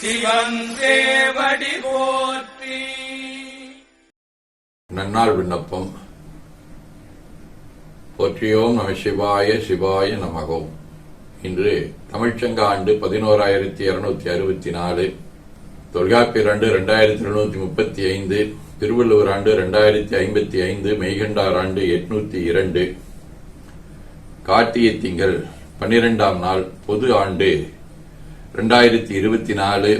சிவன் போற்றி. நன்னாள் விண்ணப்பம். போற்றியோம் நம சிவாய சிவாய நமகோம் இன்று தமிழ்ச்சங்க ஆண்டு பதினோராயிரத்தி இருநூத்தி அறுபத்தி நாலு. தொல்காப்பியர் ஆண்டு இரண்டாயிரத்தி எழுநூத்தி முப்பத்தி ஐந்து. திருவள்ளுவர் ஆண்டு இரண்டாயிரத்தி ஐம்பத்தி ஐந்து. மெய்கண்டார் ஆண்டு எட்நூத்தி இரண்டு. கார்த்திகை திங்கள் பன்னிரெண்டாம் நாள் பொது ஆண்டு இரண்டாயிரத்தி இருபத்தி நாலு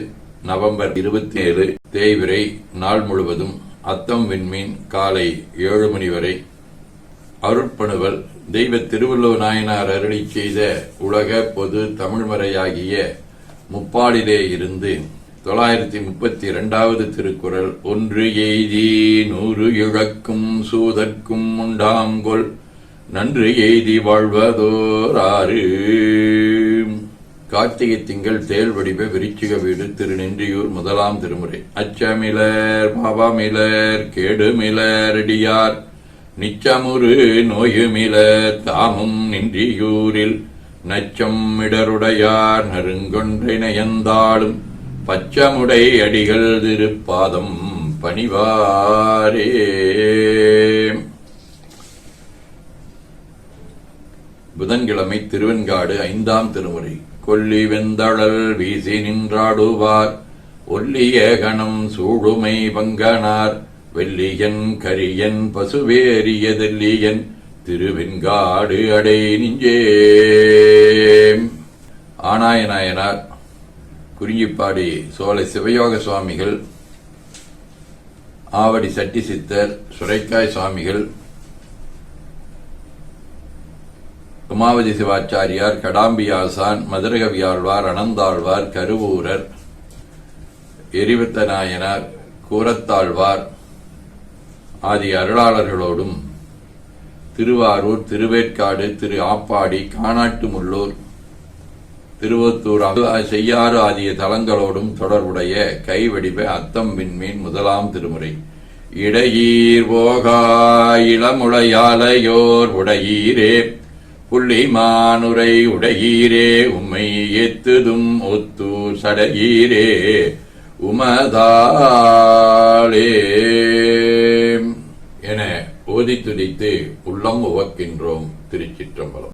நவம்பர் இருபத்தி ஏழு தேய்விரை நாள் முழுவதும் அத்தம் விண்மீன் காலை ஏழு மணி வரை அருட்பணுவல் தெய்வ திருவள்ளுவ நாயனார் அருளி செய்த உலக பொது தமிழ்மறையாகிய முப்பாடிலே இருந்து தொள்ளாயிரத்தி முப்பத்தி இரண்டாவது திருக்குறள் ஒன்று எய்தி நூறு இழக்கும் சூதற்கும் உண்டாங்கொல் நன்று எய்தி வாழ்வதோர் ஆறு. கார்த்திகை திங்கள் தேல் வடிவ விருச்சிக வீடு திருநென்றியூர் முதலாம் திருமுறை. அச்சமிலர் பாவமிலர் கேடுமிலரடியார் நிச்சமுறு நோயுமிலர் தாமும் நின்றியூரில். நச்சம் இடருடையார் நறுங்கொன்றினையந்தாளும் பச்சமுடை அடிகள் திருப்பாதம் பணிவாரே. புதன்கிழமை திருவெண்காடு ஐந்தாம் திருமுறை. கொல்லி வெந்தழல் வீசி நின்றாடுவார். ஒல்லிய கணம் சூடுமை பங்கனார். வெள்ளியன் கரியன் பசுவேரியதெல்லியன் திருவெண்காடு அடை நெஞ்சே ஆனாய நாயனார் குறிஞ்சிப்பாடி சோலை சிவயோக சுவாமிகள் ஆவடி சட்டி சித்தர் சுரைக்காய் சுவாமிகள் உமாவதி சிவாச்சாரியார் கடாம்பியாசான் மதுரகவியாழ்வார் அனந்தாழ்வார் கருவூரர் எரிவத்த நாயனார் கூரத்தாழ்வார் ஆதி அருளாளர்களோடும் திருவாரூர் திருவேற்காடு திரு ஆப்பாடி காணாட்டுமுள்ளூர் திருவத்தூர் செய்யாறு ஆகிய தலங்களோடும் தொடர்புடைய கைவடிவ அத்தம் விண்மீன் முதலாம் திருமுறை. இடையீர் போகா இளமுடையாலையோர் உடையீரே. புள்ளிமானுரை உடையீரே உம்மை எத்துதும் ஒத்தூர் சடையீரே உமதாளே என ஓதி துதித்து உள்ளம் உவக்கின்றோம் திருச்சிற்றம்பலம்.